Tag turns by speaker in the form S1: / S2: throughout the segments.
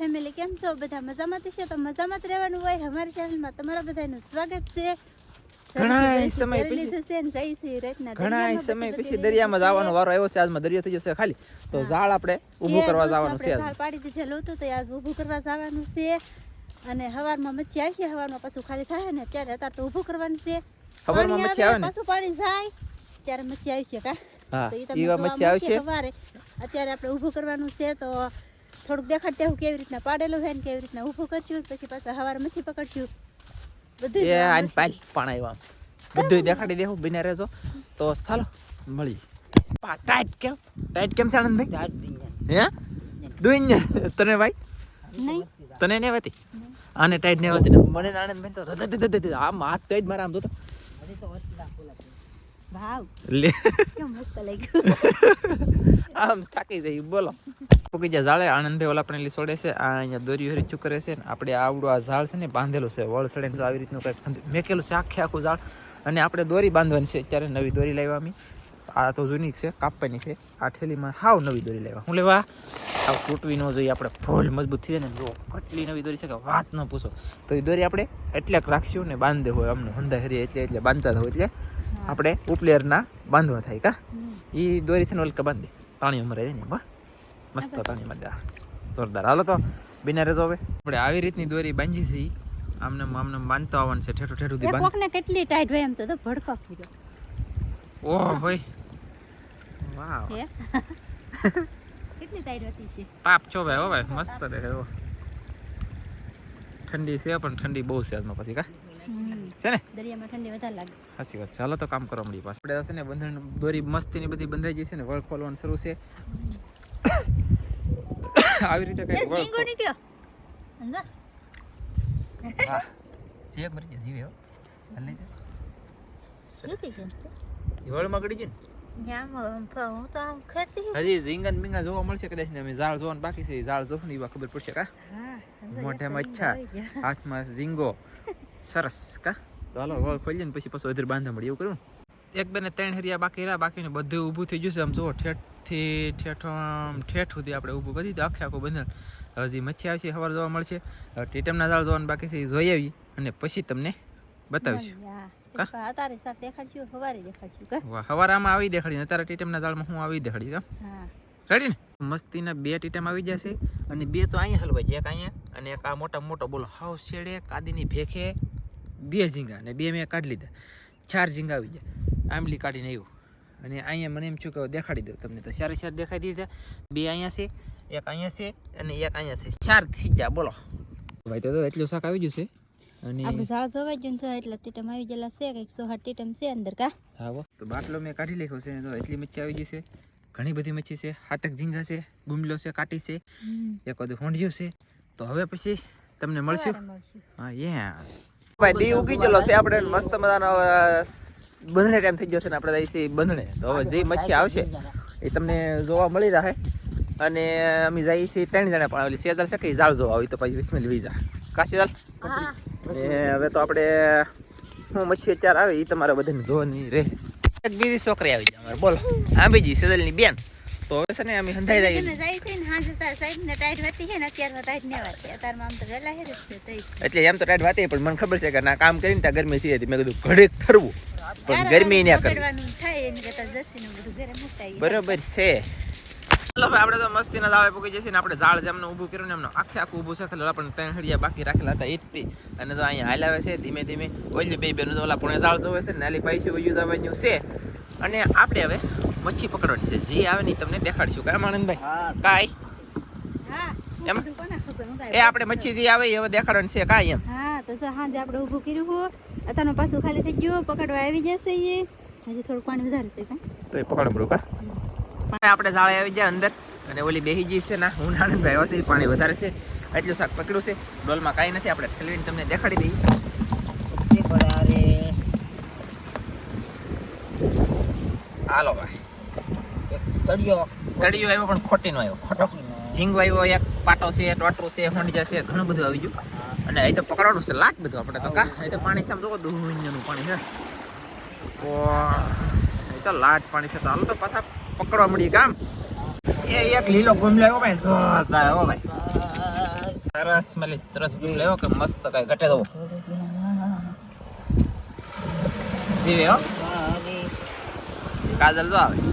S1: Family કેમ છો બધા? મજામાં છે? તો મજામાં જ રહેવાનું હોય અમારી ચેનલમાં તમારા બધાનું સ્વાગત છે.
S2: સમય પછી-
S1: લીધું છે ને જઈ છે રાતના
S2: ઘણા સમય પછી દરિયામાં જવાનો વારો આવ્યો છે. આજમાં દરિયો થઈ જશે ખાલી. તો ઝાડ આપણે ઊભું કરવા જવાનું છે
S1: ઝાડ પાડી દીધેલું હતું તો આજ ઊભું કરવા જવાનું છે. અને હવારમાં મચ્છી આવશે હવારમાં પાછું ખાલી થાય ને ત્યારે અત્યારે તો ઊભું કરવાનું છે.
S2: હવારમાં મચ્છી આવે
S1: પાછું પાણી જાય ત્યારે મચ્છી આવશે કા?
S2: હા
S1: તો ઈ
S2: મચ્છી આવશે
S1: અત્યારે આપણે ઊભું કરવાનું છે તો થોડુંક દેખાડતે હું કેવી રીતના પાડેલું હોય ને કેવી રીતના ઊભું કરશું પછી પાછા હવાર મથી પકડશું બધું
S2: એ આને. પાલ પાણા આવ્યા આમ. બધુંય દેખાડી દેવું બિના રહેજો તો ચાલો મળી પા ટાઈટ કેમ ટાઈટ કેમ છે આનંદભાઈ હે દુઈ તને ભાઈ
S1: નહીં
S2: તને ને વાતી આને ટાઈટ ને વાતી મને આનંદ આનંદભાઈ તો આમ હાથ ટાઈટ જ મારા આમ તો
S1: ભાવ
S2: લે
S1: કેમ મસ્ત લાગ્યું
S2: આમ થાકી જાય બોલો. પૂકી જ્યાં ઝાડે આનંદભાઈ ઓલા પણ લીસોડે છે આ અહીંયા દોરી હરી કરે છે ને આપણે આવડું આ ઝાડ છે ને બાંધેલું છે વળ સડે તો આવી રીતનું કંઈક મેકેલું છે આખે આખું ઝાડ. અને આપણે દોરી બાંધવાની છે અત્યારે નવી દોરી લાવ્યા અમે. આ તો જૂની છે કાપવાની છે. આ ઠેલીમાં હાવ નવી દોરી લાવ્યા. હું લેવા? આવ તૂટવી ન જોઈએ આપણે ફૂલ મજબૂત થઈ જાય ને જો કેટલી નવી દોરી છે કે વાત ન પૂછો. તો એ દોરી આપણે એટલે રાખશું ને બાંધે હોય અમને હંધા હરી એટલે એટલે બાંધતા હોય એટલે. આપણે ઉપલેરના બાંધવા થાય કા? એ દોરી છે ને ઓલકા બાંધી. પાણી મરે છે ને એમાં મસ્ત પાણી મજા જોરદાર. હાલો તો બિના રેજો હવે. આપણે આવી રીતની દોરી બાંધી છે આમને આમ આમને બાંધતો આવવાનું છે ઠેઠું ઠેઠું
S1: એ
S2: બાંધ
S1: કેટલી ટાઈટ હોય એમ તો ભડકો ફીરો
S2: ઓહ હોય.
S1: વાહ. કેટલી ટાઈટ હતી છે?
S2: પાપ છો ભાઈ હો ભાઈ. મસ્ત દેખે હો. ઠંડી છે પણ ઠંડી બહુ છે આજમાં પછી કા. છે ને?
S1: દરિયામાં ઠંડી વધારે લાગે.
S2: સાચી વાત ચાલો તો કામ કરો મળી પાસે આપણે છે ને બંધન દોરી મસ્તીની બધી બંધાઈ જશે ને વળ ખોલવાનું શરૂ છે. આવી રીતે કઈ વળ
S1: ઝીંગો નીકળ્યો. સમજા?
S2: હા. જે મરી ગયા જીવે હો. લઈ એ વળમાં ગળી ગઈ ને? હજી બીંગા જોવા મળશે કદાચ ને અમે ઝાડ જોવાનું બાકી છે ઝાડ જોવું ને એવા ખબર પડશે કા? મોઢામાં
S1: એક.
S2: હાથમાં ઝીંગો. સરસ કા? તો હાલો વળ ને પછી પાછું અધર બાંધા મળી એવું કરું એક બે ને ત્રણ હરિયા બાકી રહ્યા બાકીને બધું ઊભું થઈ ગયું છે. આમ જુઓ ઠેઠથી ઠેઠ ઠેઠ સુધી આપણે ઊભું કરી દીધું. આખે આખું બંધન. હજી મચ્છી આવશે સવાર જોવા મળશે. હવે ટીટમના દાળ જોવાનું બાકી છે એ જોઈ આવી અને પછી તમને બતાવીશું.
S1: હા.
S2: કા?
S1: પણ અત્યારે શાક દેખાડશું સવારે દેખાડશું કા?
S2: વાહ આવી દેખાડી અત્યારે ટીટમના હું આવી દેખાડી
S1: હા.
S2: રેડી ને? મસ્તીના બે ટીટમ આવી જશે અને બે તો અહીંયા હલવાઈ જાય એક અહીંયા અને એક આ મોટા મોટો બોલો હાવ શેડે કાદીની ભેખે બે ઝીંગા અને બે મેં કાઢી લીધા. ચાર ઝીંગા આવી ગયા. આંબલી કાઢીને આવ્યું અને અહીંયા મને એમ છું કે દેખાડી દઉં તમને. તો સારી સારી દેખાડી દીધા. બે અહીંયા છે એક અહીંયા છે અને એક અહીંયા છે. ચાર થઈ ગયા. બોલો. ભાઈ તો એટલું શાક આવી ગયું છે. અને
S1: આપણે ઝાડ જોવા જ ને એટલે ટીટમ આવી ગયેલા છે. કંઈક સો હાથ ટીટમ છે અંદર કા?
S2: હા તો બાટલો મેં કાઢી નાખ્યો છે તો એટલી મચ્છી આવી ગઈ છે. ઘણી બધી મચ્છી છે. હાથક ઝીંગા છે ગુમલો છે કાટી છે. એક બધું હોંડિયું છે. તો હવે પછી તમને મળશું. હા યા ભાઈ દી ઉગી ગયેલો છે આપણે મસ્ત મજાનો બંધણે ટાઈમ થઈ ગયો છે ને આપણે જઈએ છીએ બંધણે તો હવે જે મચ્છી આવશે એ તમને જોવા મળી રહે. અને અમે જઈએ છીએ ત્રણ જણા પણ આવેલી. સેજાલ છે કે ઝાડ જોવા આવી તો પછી વિસ્મેલ વીજા કા સેજાલ
S1: હા.
S2: ને હવે તો આપણે હું મચ્છી અત્યારે આવે એ તમારે બધાને જોવાની રહે. એક બીજી છોકરી આવી જાય અમારે. બોલો. આ બીજી સેજલની બેન. તો હવે છે ને અમે હંધાઈ
S1: તમે જાય છે ને તાર સાઈડ ને ટાઈટ હતી છે ને અત્યારમાં ટાઈટ ને વાત છે અત્યારમાં આમ તો વેલા હેર છે
S2: એટલે એમ તો ટાઈટ વાત પણ મને ખબર છે કે ના કામ કરીને ત્યાં ગરમી થઈ હતી. મેં કીધું ઘડીક ફરવું. પણ ગરમી ના કરવી.
S1: થાય એની કરતા જર્સી નું બધું ઘરે મુકાઈ
S2: બરોબર છે. ચલો ભાઈ આપણે તો મસ્તીના દાળે પૂકી જશે ને આપણે ઝાડ જેમને ઊભું કર્યું ને એમને આખે આખું ઊભું છે ખાલી આપણે ત્રણ હળિયા બાકી રાખેલા હતા એ જ અને તો અહીંયા હાલાવે છે ધીમે ધીમે. ઓલી બે બેનો તો ઓલા પણ ઝાડ જોવે છે ને નાલી પાછી વયું જવાનું છે. અને આપણે હવે મચ્છી પકડવાની છે. જે આવે ને તમને દેખાડશું. કામ આનંદભાઈ કાઈ?
S1: હા
S2: એમ? એ આપણે મચ્છી જે આવે એ હવે દેખાડવાની છે. કાઈ એમ?
S1: હા તો સાંજે આપણે ઊભું કર્યું હો. અત્યારનું પાછું ખાલી થઈ ગયું પકડવા આવી જશે એ હજી થોડું પાણી વધારે છે કાઈ.
S2: તો એ પકડો બરો કા? આપણે જાળે આવી જાય અંદર. અને ઓલી બેહી ગઈ છે ના. હું આનંદભાઈ આવ્યા પાણી વધારે છે. એટલું શાક પકડ્યું છે. ડોલમાં કાંઈ નથી. આપણે ઠેલવીને તમને દેખાડી દઈએ. હાલો ભાઈ. તળિયો. આવ્યો પણ ખોટી નો આવ્યો. ખોટો. ઝીંગો આવ્યો એક પાટો છે ટોટરો છે હોંડિયા છે ઘણું બધું આવી ગયું. અને અહીં તો પકડવાનું છે લાટ બધું આપણે તો કા? અહીં તો પાણી સામે જોવો દુનિયાનું પાણી છે. ઓ અહીં તો લાટ પાણી છે તો હાલો તો પાછા પકડવા મળીએ કામ. એ એક લીલો ગોમલો આવ્યો ભાઈ જોરદાર આવ્યો ભાઈ. સરસ મળી સરસ ગુમ આવ્યો કે મસ્ત કઈ ઘટે દો સીવે હો. કાજલ તો આવે.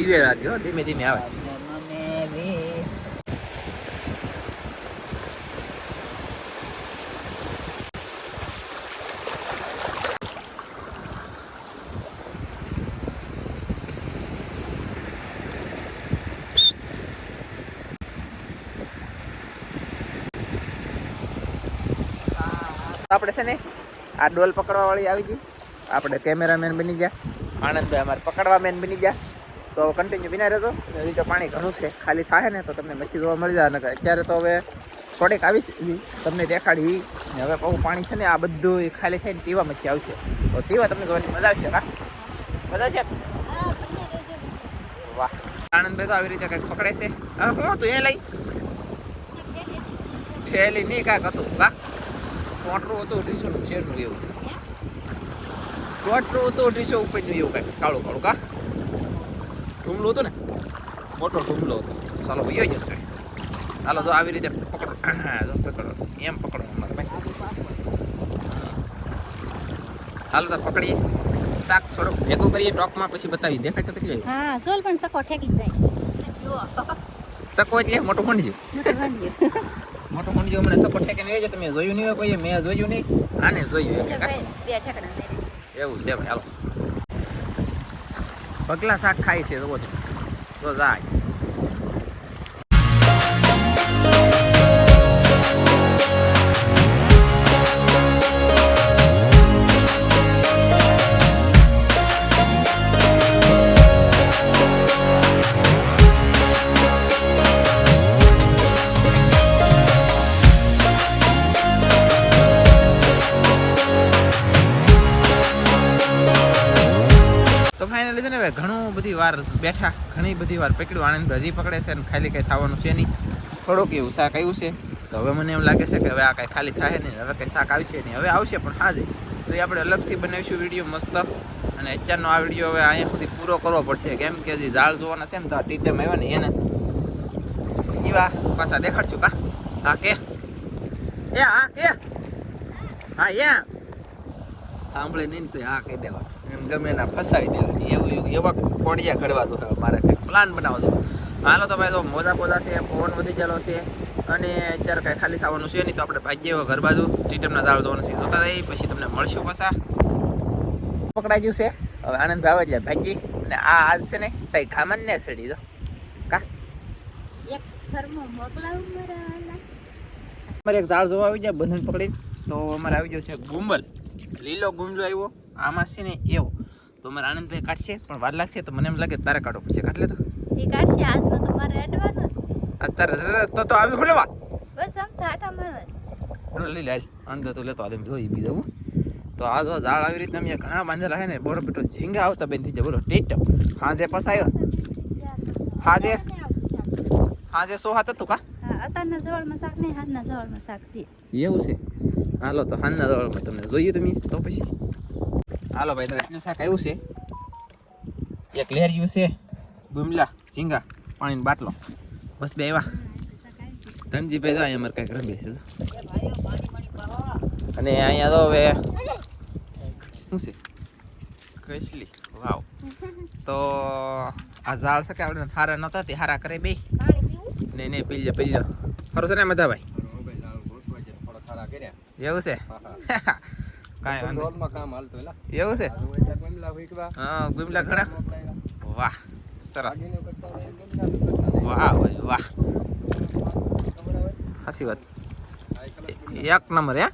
S2: બીવે રાખજો ધીમે ધીમે આવે આપણે છે ને, આ ડોલ પકડવા વાળી આવી ગઈ. આપણે કેમેરામેન બની ગયા. આનંદભાઈ અમારે પકડવા મેન બની ગયા. તો કન્ટિન્યુ બિના રહેજો. હજી તો પાણી ઘણું છે ખાલી થાય ને તો તમને મચ્છી જોવા મળી જાય. અત્યારે તો હવે થોડીક આવી તમને દેખાડી. હવે બહુ પાણી છે ને આ બધું એ ખાલી થઈને તીવા મચ્છી આવશે. તો તીવા તમને જોવાની મજા આવશે હા મજા આવશે? વાહ. આનંદભાઈ તો આવી રીતે કંઈક પકડે છે. હવે હું હતું? એ લઈ. ઠેલી નહીં કાંઈક હતું. વાહ. મોટરું હતું ઢીસું શેરનું એવું. મોટરું હતું ઢીસો ઉપરનું એવું કાંઈક. કાળું કાળું કા? ઢૂમલું હતું ને મોટો ઢૂમલો હતો. ચાલો વયો જશે ચાલો જો આવી રીતે પકડો. પકડો. એમ પકડો હાલો તો પકડીએ. શાક થોડુંક ભેગું કરીએ ટોપમાં પછી બતાવી દેખાય તો કેટલી
S1: હા ચોલ પણ સકો ઠેકી જાય.
S2: સકો એટલે મોટું ખંડજો
S1: મોટું
S2: ખંડજો મને સકો ઠેકીને વેચે તમે જોયું નહીં હોય કોઈ મેં જોયું નહીં. આને જોયું. એવું છે ભાઈ હાલો. પગલા શાક ખાય છે રોજ. જો જાય. વાર બેઠા, ઘણી બધી વાર પકડ્યું. આનંદ હજી પકડે છે અને ખાલી કંઈ થવાનું છે નહીં. થોડુંક એવું શાક આવ્યું છે. તો હવે મને એમ લાગે છે કે હવે આ કાંઈ ખાલી થાય નહીં, હવે કંઈ શાક આવશે નહીં. હવે આવશે પણ હાજે. તો એ આપણે અલગથી બનાવીશું વીડિયો મસ્ત. અને અત્યારનો આ વીડિયો હવે અહીંયા સુધી પૂરો કરવો પડશે. કેમ કે હજી ઝાડ જોવાના છે ને તો આ ટીટેમ આવ્યા ને એને. એવા પાછા દેખાડશું કા? હા કે? એ હા કે હા, એ સાંભળે નહીં તો હા કહી દેવા. એમ ગમે એના ફસાવી દેવા એવું એવું એવા કોડિયા ઘડવા જો મારે કંઈક પ્લાન બનાવવા જો હાલો તો ભાઈ તો મોજા પોજા છે પવન વધી ગયેલો છે અને અત્યારે કાંઈ ખાલી થવાનું છે નહીં તો આપણે ભાગ્ય એવો ઘર બાજુ સ્ટેડિયમના દાળ જોવાનું છે. જોતા રહી પછી તમને મળશું પાછા. પકડાઈ ગયું છે. હવે આનંદ ભાવ એટલે ભાગી. અને આ આજ છે ને કઈ ખામન ને સડી દો કા?
S1: એક મોકલાવું મારા
S2: અમારે એક ઝાડ જોવા આવી જાય બંધન પકડીને. તો અમારે આવી ગયો છે ગુંબલ. લીલો ગુંજો આવ્યો. આમાં છે ને એવો. તો અમારે આનંદભાઈ કાઢશે પણ વાર લાગશે તો મને એમ લાગે તારે કાઢવો પડશે. કાઢ લે તો.
S1: એ કાઢશે આજમાં તો મારે અડવાનું છે.
S2: અત્યારે તો તો આવી ખોલેવા
S1: બસ આમ તો આટા મારવા
S2: લઈ લે અંદર તો લેતો આદમ જોઈ બીજો હું. તો આ જો ઝાડ આવી રીતે અમે ઘણા બાંધેલા છે ને બોરો બેટો ઝીંગા આવતા બેન થઈ જાય. બોલો ટેટ. હાજે પસાયો હાજે? હાજે સો હાથ હતું કા?
S1: અત્યારના સવારમાં શાક નહીં, હાથના સવારમાં શાક છે.
S2: એવું છે? હાલો, તો દોડમાં તમને જોયું તમે? તો પછી? હાલો ભાઈ, તમે શાક આવ્યું છે? એક લેરિયું છે બુમલા ઝીંગા, પાણીનો બાટલો. બસ બે આવ્યા ધનજીભાઈ તો અહીંયા અમારે કાંઈક રમે છે. અને અહીંયા તો હવે, શું છે? કસલી વાવ તો આ ઝાડ છે આપણે હારા નહોતા તે હારા કરે બે નહીં નહીં પીલ્યો પીલ્યો ખરું છે ને મધા ભાઈ? એવું છે? કાંઈ વાંધો. એવું છે? હા ગુમલા ઘણા? વાહ સરસ. વાહ ભાઈ વાહ. સાચી વાત. એક નંબર હે?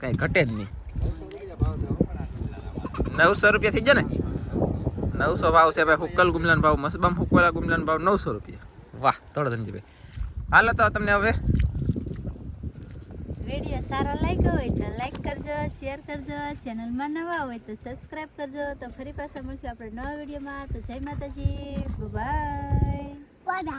S2: કઈ ઘટે જ નહીં. નવસો રૂપિયા થઈ જાય ને? નવસો ભાવ છે ભાઈ હુક્કલ ગુમલાનો ભાવ મસબામ હુક્કલા ગુમલાનો ભાવ નવસો રૂપિયા. વાહ તોડો ધનજીભાઈ હાલો તો તમને હવે
S1: વીડિયો સારો લાગ્યો હોય તો લાઈક કરજો શેર કરજો ચેનલમાં નવા હોય તો સબસ્ક્રાઈબ કરજો. તો ફરી પાછા મળશું આપણે નવા વિડીયોમાં. તો જય માતાજી બાય બાય